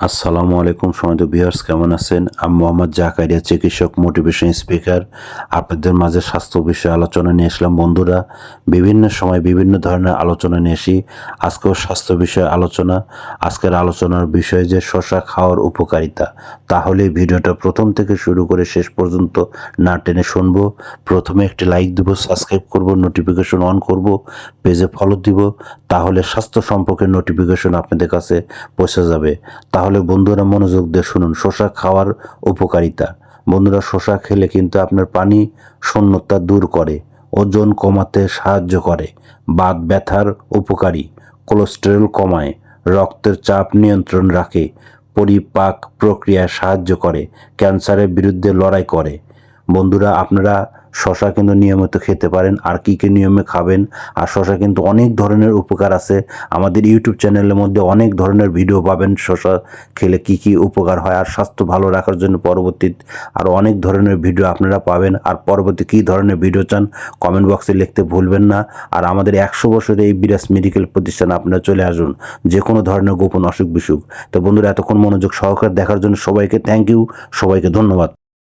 আসসালামু আলাইকুম সমিত ভিউয়ার্স, কেমন আছেন? আমি মোহাম্মদ জাকারিয়া, চিকিৎসক মোটিভেশন স্পিকার আপনাদের মাঝে স্বাস্থ্য বিষয়ে আলোচনা নিয়ে আসলাম। বন্ধুরা, বিভিন্ন সময় বিভিন্ন ধরনের আলোচনা নিয়ে আসি। আজকেও স্বাস্থ্য বিষয়ে আলোচনা। আজকের আলোচনার বিষয় যে শশা খাওয়ার উপকারিতা। তাহলে ভিডিওটা প্রথম থেকে শুরু করে শেষ পর্যন্ত না টেনে শুনব। প্রথমে একটি লাইক দিব সাবস্ক্রাইব করব নোটিফিকেশন অন করব পেজে ফলো দিব। তাহলে স্বাস্থ্য সম্পর্কে নোটিফিকেশন আপনাদের কাছে পৌঁছে যাবে। তাহলে বন্ধুরা মনোযোগ দিয়ে শুনুন শশা খাওয়ার উপকারিতা। বন্ধুরা শশা খেলে কিন্তু আপনার পানি শূন্যতা দূর করে, ওজন কমাতে সাহায্য করে, বাত ব্যথার উপকারী, কোলেস্টেরল কমায়, রক্তের চাপ নিয়ন্ত্রণ রাখে, পরিপাক প্রক্রিয়ায় সাহায্য করে, ক্যান্সারের বিরুদ্ধে লড়াই করে। বন্ধুরা, আপনারা শশা কিন্তু নিয়মিত খেতে পারেন। আর কী কী নিয়মে খাবেন? আর শশা কিন্তু অনেক ধরনের উপকার আছে। আমাদের ইউটিউব চ্যানেলের মধ্যে অনেক ধরনের ভিডিও পাবেন শশা খেলে কি কি উপকার হয় আর স্বাস্থ্য ভালো রাখার জন্য পরবর্তী আরও অনেক ধরনের ভিডিও আপনারা পাবেন। আর পরবর্তী কী ধরনের ভিডিও চান কমেন্ট বক্সে লিখতে ভুলবেন না। আর আমাদের একশো বছরের এই বিরাজ মেডিকেল প্রতিষ্ঠানে আপনারা চলে আসুন। যে কোনো ধরনের গোপন অসুখ বিসুখ তো বন্ধুরা, এতক্ষণ মনোযোগ সহকারে দেখার জন্য সবাইকে থ্যাংক ইউ সবাইকে ধন্যবাদ।